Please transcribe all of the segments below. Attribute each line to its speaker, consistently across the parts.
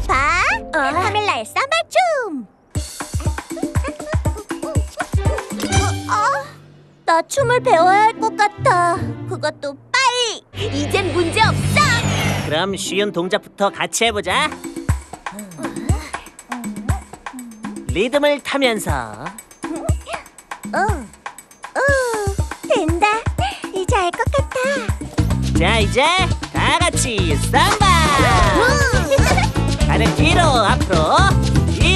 Speaker 1: 잘 봐. 카밀라의 쌈바춤. 어, 나 춤을 배워야 할 것 같아. 그것도 빨리. 이젠 문제 없어.
Speaker 2: 그럼 쉬운 동작부터 같이 해보자. 리듬을 타면서
Speaker 1: 어, 어, 된다. 이제 알 것 같아.
Speaker 2: 자 이제 다 같이 삼바 발을 뒤로 앞으로. 뒤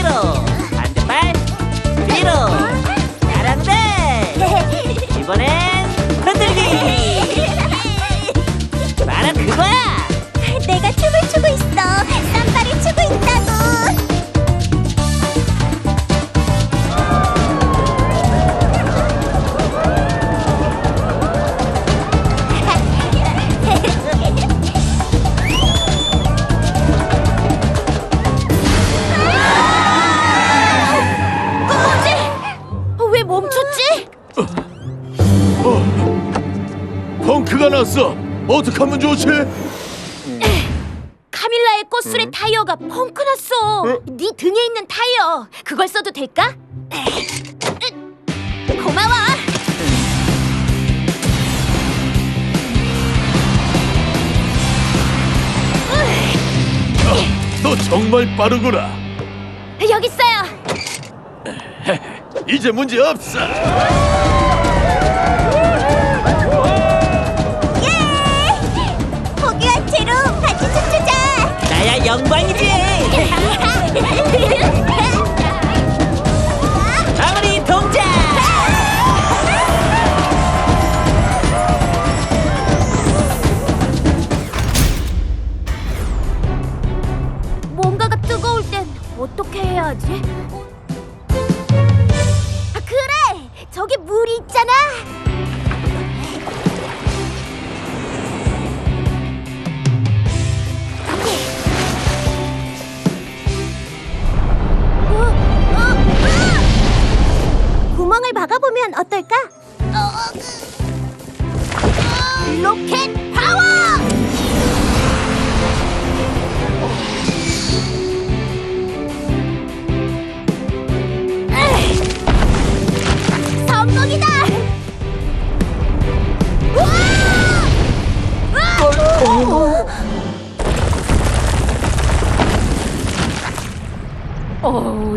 Speaker 3: 펑크가 났어. 어떡하면 좋지?
Speaker 1: 카밀라의 꽃술의 타이어가 펑크 났어.
Speaker 3: 응?
Speaker 1: 네 등에 있는 타이어. 그걸 써도 될까? 고마워.
Speaker 3: 너 정말 빠르구나.
Speaker 1: 여기 있어요.
Speaker 3: 이제 문제 없어.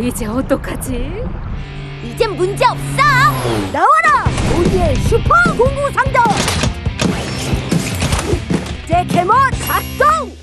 Speaker 4: 이제 어떡하지?
Speaker 1: 이젠 문제 없어! 나와라! 우리의 슈퍼 공구 상점! 제 캐머 작동!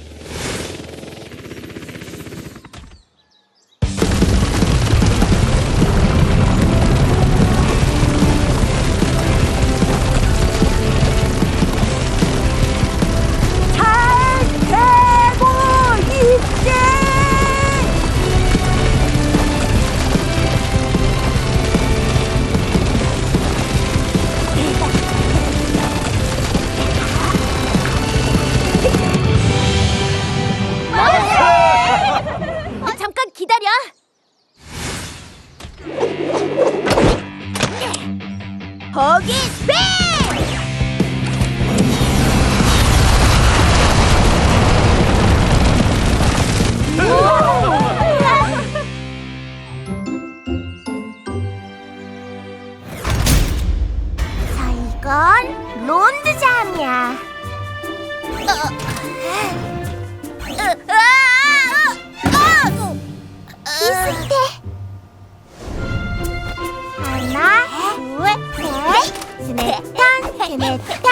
Speaker 1: 셋. 스네탄, 스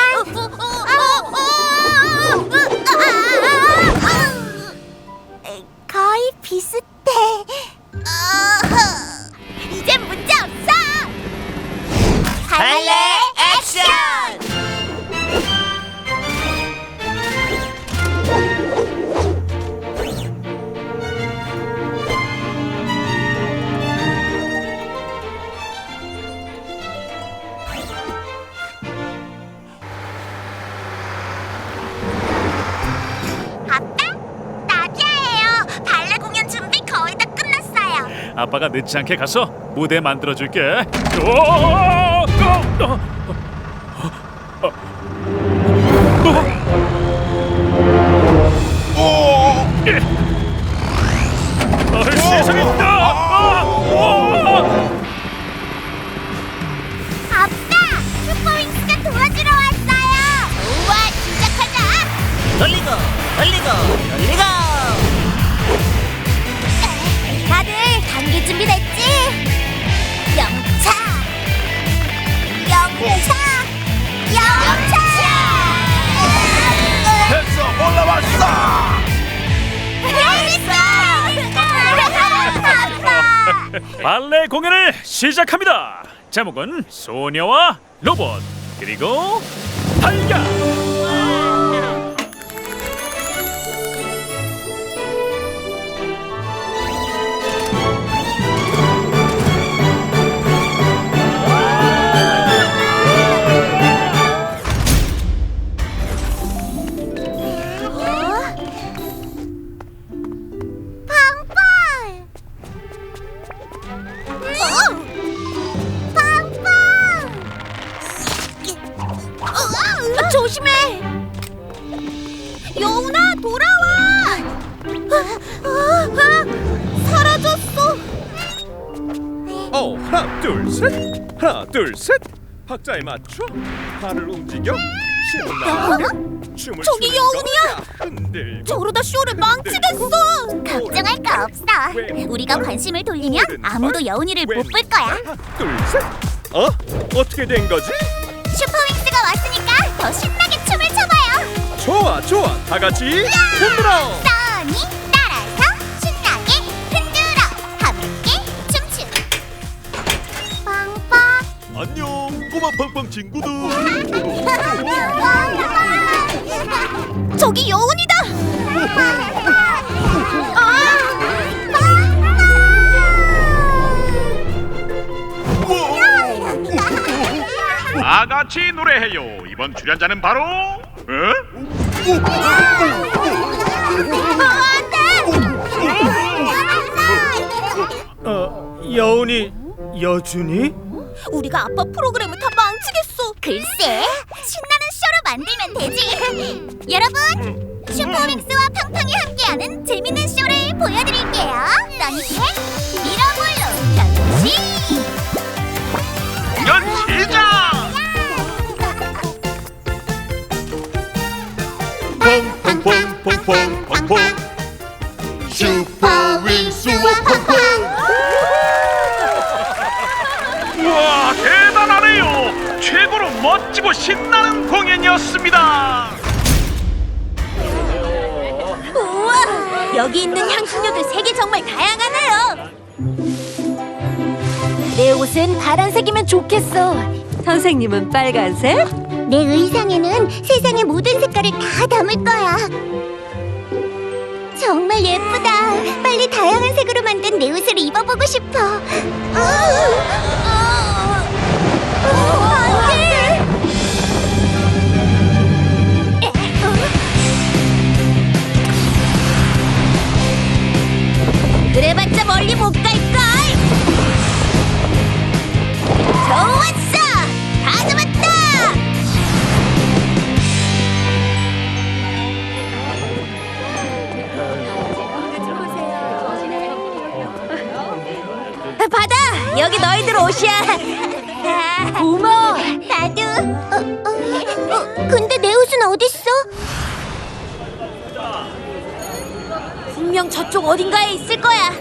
Speaker 3: 아빠가 늦지 않게 가서 무대 만들어 줄게. 오! 어! 어! 어!
Speaker 1: 영차 영차
Speaker 5: 됐어 올라왔어
Speaker 1: 됐어 아빠
Speaker 3: 발레 공연을 시작합니다. 제목은 소녀와 로봇 그리고 달걀.
Speaker 5: 하나 둘셋. 하나 둘셋. 박자에 맞춰 발을 움직여 신나 춤을
Speaker 1: 저기
Speaker 5: 추는
Speaker 1: 여운이야!
Speaker 5: 거야. 흔들고
Speaker 1: 저러다 쇼를 망치겠어. 걱정할 거 없어. 우리가 관심을 돌리면 아무도 여운이를 못 볼 거야.
Speaker 5: 둘셋. 어? 어떻게 된 거지?
Speaker 1: 슈퍼윙스가 왔으니까 더 신나게 춤을 춰봐요.
Speaker 5: 좋아 좋아. 다 같이 흔들어
Speaker 1: 써니
Speaker 5: 안녕 꼬마 팡팡 친구들.
Speaker 1: 저기 여운이다.
Speaker 6: 다 같이 노래해요. 이번 출연자는 바로 어?
Speaker 5: 어 여운이 여준이
Speaker 1: 우리가 아빠 프로그램을 다 망치겠어. 글쎄 신나는 쇼로 만들면 되지. 여러분 슈퍼윙스와 팡팡이 함께하는 재밌는 쇼를 보여드릴게요. 써니캣 미러볼로 변신!
Speaker 6: 공연 시작!
Speaker 5: 퐁퐁퐁퐁퐁
Speaker 1: 여기 있는 향신료들 색이 정말 다양하네요 내 옷은 파란색이면 좋겠어
Speaker 4: 선생님은 빨간색?
Speaker 1: 내 의상에는 세상의 모든 색깔을 다 담을 거야. 정말 예쁘다. 빨리 다양한 색으로 만든 내 옷을 입어보고 싶어. 안 그래봤자 멀리 못 갈 저쪽 어딘가에 있을 거야!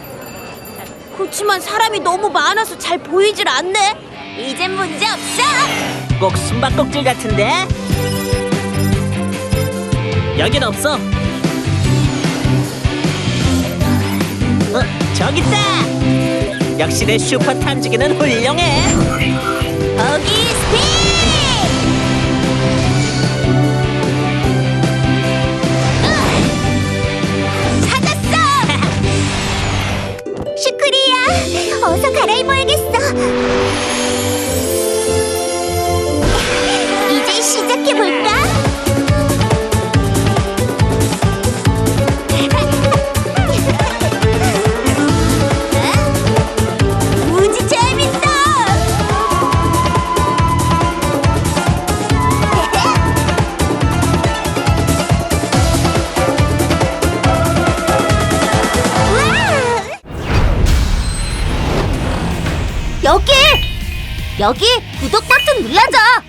Speaker 1: 그렇지만 사람이 너무 많아서 잘 보이질 않네! 이젠 문제 없어!
Speaker 2: 꼭 숨바꼭질 같은데 여긴 없어 어 저기 있다 역시 내 슈퍼 탐지기는 훌륭해
Speaker 1: 거기 슈크리야, 어서 갈아입어야겠어. 이제 시작해볼까? 여기! 구독 버튼 눌러줘!